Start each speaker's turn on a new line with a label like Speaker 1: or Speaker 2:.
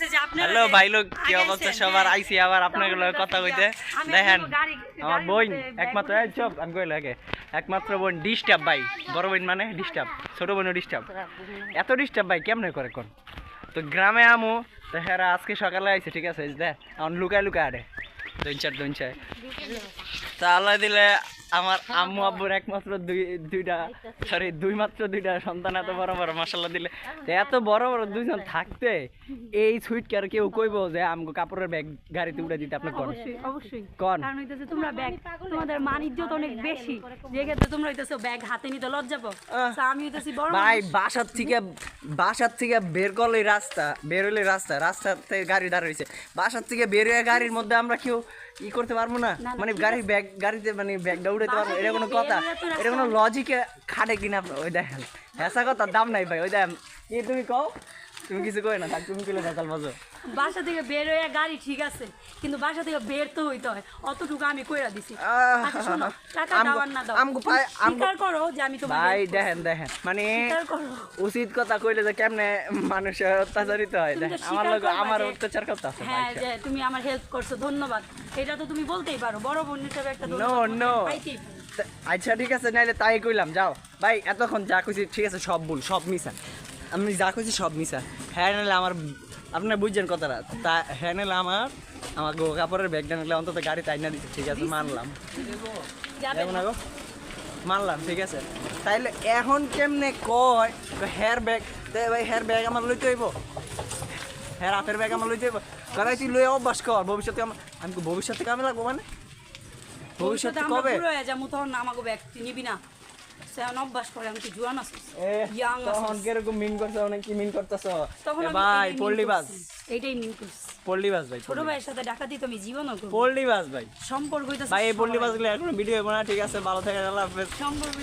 Speaker 1: লাগছে যে আপনারা
Speaker 2: হ্যালো ভাই লোক কি অবস্থা?
Speaker 1: হ্যাঁ।
Speaker 2: সবার আইসি আবার কথা কইতে। দেখেন আমার বোন একমাত্র এই চুপ আমি কইলে আগে একমাত্র বোন ডিস্টার্ব ভাই বড় বোন মানে ডিস্টার্ব ছোট বোনও ডিস্টার্ব এত ডিস্টার্ব ভাই কেমনে করে কোন? তো গ্রামে আমু তো আজকে সকালে আইছে ঠিক আছে? দেখ আমার লুকায় লুকায় আরে। দইনচার দইনচায় তা আল্লাহ দিলে আমার আম্মু আব্বুর একমাত্র দুই দুইটা সরি দুই মাত্র দুইটা সন্তান এত বড় বড় মশলা দিলে। এত বড় বড় দুইজন থাকতে এই সুইট কে আর কেউ কইব যে আমগো কাপড়ের ব্যাগ গাড়িতে উড়ে দিতে আপনি কোন
Speaker 1: অবশ্যই অবশ্যই।
Speaker 2: কোন।
Speaker 1: কারণ হইতেছে তোমরা ব্যাগ তোমাদের মান ইজ্জত অনেক বেশি। যে ক্ষেত্রে তোমরা হইতেছো ব্যাগ হাতে নিতে লজ্জা পাও। আমি হইতেছি বড়
Speaker 2: ভাই। বাসার থেকে বাসার থেকে বের করলে রাস্তা বের হলে রাস্তা রাস্তাতে গাড়ি দাঁড়িয়েছে বাসার থেকে বের হয়ে গাড়ির মধ্যে আমরা কেউ ই করতে পারব না? মানে গাড়ি ব্যাগ গাড়িতে মানে ব্যাগটা উড়াতে পারব এটা কোনো কথা। এটা কোনো লজিকে খাটে কিনা? ওই দেখেন। হ্যাঁ কথা দাম নাই ভাই। ওই দেখ কি তুমি কও? তুমি কিছু কই না থাক তুমি কিলো দেখাল বাজো
Speaker 1: বাসা। থেকে বের হয়ে গাড়ি ঠিক আছে কিন্তু বাসা থেকে বের তো হইতে হয় অতটুকু আমি কইরা দিছি। আচ্ছা শোনো টাকা দাও আর না দাও।
Speaker 2: আমগো পায়ে- আমগো-
Speaker 1: স্বীকার করো যে আমি তোমার
Speaker 2: ভাই দেখেন দেখেন মানে
Speaker 1: স্বীকার করো।
Speaker 2: উচিত কথা কইলে যে কেমনে মানুষের অত্যাচারিত হয়। দেখেন আমার লোক আমার অত্যাচার করতে আছে
Speaker 1: হ্যাঁ যে তুমি আমার হেল্প করছ ধন্যবাদ। এটা তো তুমি বলতেই পারো বড় বোন হিসেবে একটা ধন্যবাদ
Speaker 2: no.
Speaker 1: পাইতেই
Speaker 2: আচ্ছা ঠিক আছে নাইলে তাই কইলাম যাও। ভাই এতক্ষণ যা কইছি ঠিক আছে সব ভুল সব মিশা আমি যা কইছি সব মিশা হ্যাঁ নাহলে আমার আপনার বুঝছেন কথাটা। তা হ্যাঁ নাহলে আমার আমার গো কাপড়ের ব্যাগটা নিলে অন্তত গাড়ি তাই না দিচ্ছে ঠিক আছে মানলাম।
Speaker 1: যাবে
Speaker 2: আগো। মানলাম ঠিক আছে। তাইলে এখন কেমনে কয় হেয়ার ব্যাগ দে ভাই হেয়ার ব্যাগ আমার লইতে হইব? হেয়ার হাতের ব্যাগ আমার লইতে হইব? কারণ তুই লই অভ্যাস কর। ভবিষ্যতে আমার আমি ভবিষ্যতে কামে লাগবো মানে? ভবিষ্যতে কবে?
Speaker 1: তখন আমাকে ব্যাগ নিবি না। সে এখন অভ্যাস করে আমি তো জুয়ান আছি। ইয়াং
Speaker 2: তখন কীরকম মিন করছ অনেক কি মিন করতেছ?
Speaker 1: তখন
Speaker 2: ভাই
Speaker 1: পল্লিবাস
Speaker 2: পল্লী
Speaker 1: mean এইটাই মিন করছি।
Speaker 2: পল্লী ভাই
Speaker 1: ছোট ভাইয়ের সাথে ডাকাতি তো আমি জীবনও করব।
Speaker 2: পল্লী ভাই।
Speaker 1: সম্পর্ক হইতেছে
Speaker 2: ভাই এই পল্লী গুলো এখন ভিডিও বানা ঠিক আছে ভালো থাকে আল্লাহ হাফেজ।
Speaker 1: সম্পর্ক